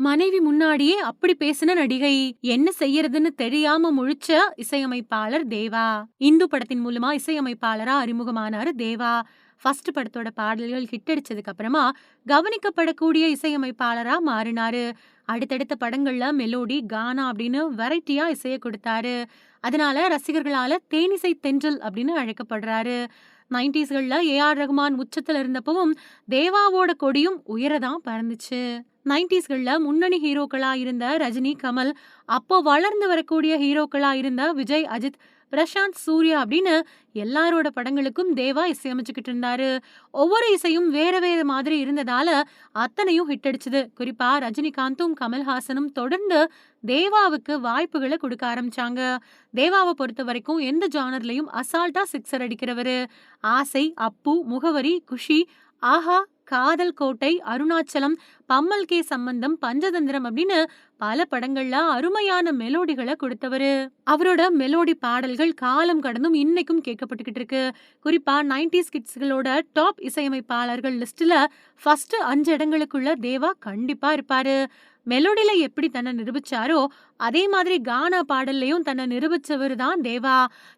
மனைவி முன்னாடியே அப்படி பேசின நடிகை என்ன செய்யறதுன்னு தெரியாம முழிச்ச இசையமைப்பாளர் தேவா. இந்து படத்தின் மூலமா இசையமைப்பாளரா அறிமுகமானாரு தேவா. ஃபர்ஸ்ட் படத்தோட பாடல்கள் ஹிட் அடிச்சதுக்கு அப்புறமா கவனிக்கப்படக்கூடிய இசையமைப்பாளரா மாறினாரு. அடுத்தடுத்த படங்கள்ல மெலோடி கானா அப்படின்னு வெரைட்டியா இசைய கொடுத்தாரு. அதனால ரசிகர்களால தேனிசை தென்றல் அப்படின்னு அழைக்கப்படுறாரு. நைன்டிஸ்கள்ல ஏ ஆர் ரகுமான் உச்சத்தில் இருந்தப்பவும் தேவாவோட கொடியும் உயரதான் பறந்துச்சு. நைன்டிஸ்களில் முன்னணி ஹீரோக்களா இருந்த ரஜினி கமல் அப்போ வளர்ந்து வரக்கூடிய ஹீரோக்களா இருந்த விஜய் அஜித் பிரசாந்த் சூர்யா அப்படின்னு எல்லாரோட படங்களுக்கும் தேவா இசையமைச்சுக்கிட்டு இருந்தாரு. ஒவ்வொரு இசையும் வேற வேற மாதிரி இருந்ததால அத்தனையும் ஹிட் அடிச்சது. குறிப்பா ரஜினிகாந்தும் கமல்ஹாசனும் தொடர்ந்து தேவாவுக்கு வாய்ப்புகளை கொடுக்க ஆரம்பிச்சாங்க. தேவாவை பொறுத்த வரைக்கும் எந்த ஜானர்லயும் அசால்ட்டா சிக்ஸர் அடிக்கிறவரு. ஆசை அப்பு முகவரி குஷி ஆஹா காதல் கோட்டை அருணாச்சலம் பம்மல் கே சம்பந்தம் பஞ்சதந்திரம் அப்படின்னு பல படங்கள்ல அருமையான மெலோடிகளை கொடுத்தவரு. அவரோட மெலோடி பாடல்கள் காலம் கடந்தும் இன்னைக்கும் கேட்கப்பட்டுக்கிட்டு இருக்கு. குறிப்பா நைன்டிஸ் கிட்ஸ்களோட டாப் இசையமைப்பாளர்கள் லிஸ்ட்ல ஃபர்ஸ்ட் அஞ்சு இடங்களுக்குள்ள தேவா கண்டிப்பா இருப்பாரு. மெலோடியில எப்படி தன்னை நிரூபிச்சாரோ அதே மாதிரி கானா பாடல்லையும் தன்னை நிரூபிச்சவர் தான் தேவா.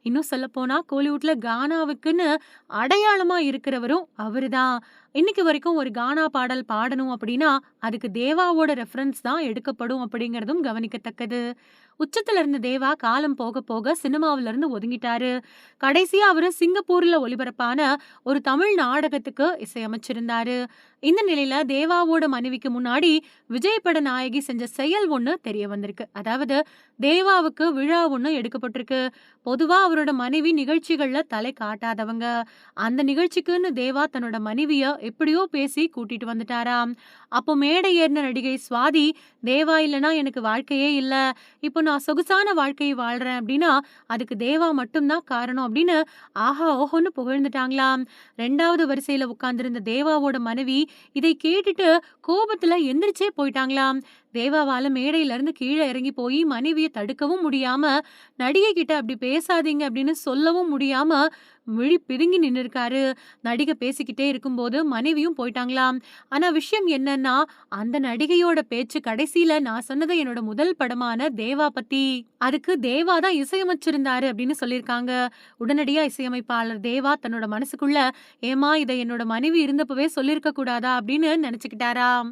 இன்னும் சொல்ல போனா கோலிவுட்ல கானாவுக்குன்னு அடையாளமா இருக்கிறவரும் அவருதான் இன்னைக்கு வரைக்கும் ஒரு கானா பாடல் பாடணும் அப்படின்னா அதுக்கு தேவாவோட ரெஃபரன்ஸ் தான் எடுக்கப்படும் அப்படிங்கறதும் கவனிக்கத்தக்கது. உச்சத்துல இருந்த தேவா காலம் போக போக சினிமாவில இருந்து ஒதுங்கிட்டாரு. கடைசியா அவரு சிங்கப்பூர்ல ஒளிபரப்பான ஒரு தமிழ் நாடகத்துக்கு இசையமைச்சிருந்தாரு. இந்த நிலையில தேவாவோட மனைவிக்கு முன்னாடி விஜய் பட நாயகி செஞ்ச செயல் ஒண்ணு தெரிய வந்திருக்கு. அதாவது தேவாவுக்கு விழா ஒண்ணு எடுக்கப்பட்டிருக்கு. பொதுவா அவரோட மனைவி நிகழ்ச்சிகள்ல தலை காட்டாதவங்க. அந்த நிகழ்ச்சிக்குன்னு தேவா தன்னோட மனைவிய எப்படியோ பேசி கூட்டிட்டு வந்துட்டாராம். அப்போ மேடை ஏறின நடிகை சுவாதி தேவா இல்லைனா எனக்கு வாழ்க்கையே இல்லை. இப்போ நான் சொகுசான வாழ்க்கையை வாழ்றேன் அப்படின்னா அதுக்கு தேவா மட்டும்தான் காரணம் அப்படின்னு ஆஹா ஓஹோன்னு புகழ்ந்துட்டாங்களாம். ரெண்டாவது வரிசையில் உட்கார்ந்திருந்த தேவாவோட மனைவி இதை கேட்டுட்டு கோபத்தில் எந்திரிச்சே போயிட்டாங்களாம். தேவாவால மேடையில இருந்து கீழே இறங்கி போய் மனைவியை தடுக்கவும் முடியாம நடிகை கிட்ட அப்படி பேசாதீங்க அப்படின்னு சொல்லவும் முடியாம விழி பிதுங்கி நின்று இருக்காரு நடிகை பேசிக்கிட்டே இருக்கும்போது மனைவியும் போயிட்டாங்களாம். ஆனா விஷயம் என்னன்னா அந்த நடிகையோட பேச்சு கடைசியில நான் சொன்னது என்னோட முதல் படமான தேவா பத்தி. அதுக்கு தேவா தான் இசையமைச்சிருந்தாரு அப்படின்னு சொல்லியிருக்காங்க. உடனடியா இசையமைப்பாளர் தேவா தன்னோட மனசுக்குள்ள ஏமா இதை என்னோட மனைவி இருந்தப்பவே சொல்லியிருக்க கூடாதா அப்படின்னு நினைச்சுக்கிட்டாராம்.